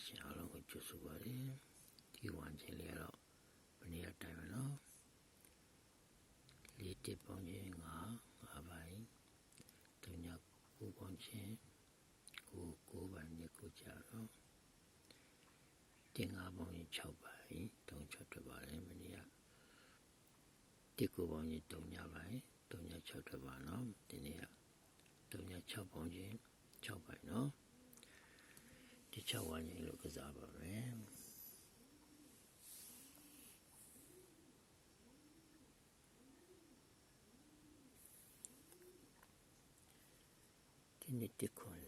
ရှင်အားလုံးကိုကြိုဆိုပါရစေဒီဝန်ချင်းလေးကတော့မနေ့ကတိုင်ပဲနော်လေးတစ်ပေါင်းချင်းငါငါပိုင်းဒုညကိုပေါင်းချင်းကိုကိုပိုင်းနဲ့ကိုကြတော့တင်ငါပေါင်းချင်း6ပိုင်းတုံး6ထွက်ပါတယ်မနေ့ကတစ်ကိုပေါင်းချင်းတုံညပိုင်းတုံည6ထွက်ပါနော်ဒီနေ့ကတုံည6ပေါင်းချင်း6ပိုင်းနော် ဒီ 6ဝန်းကျင်လို့ကစားပါမယ်ဒီနေ့တစ်ခွန်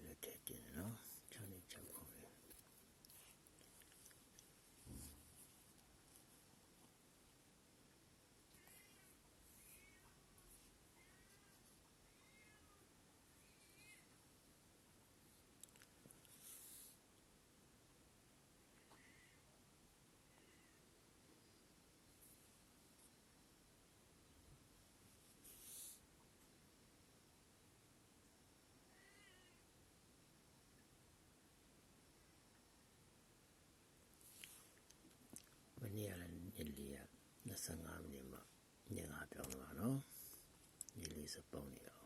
15မိနစ်မှညင်ငါပြောင်းလာနော်ညီလေးစပုံးနေတော့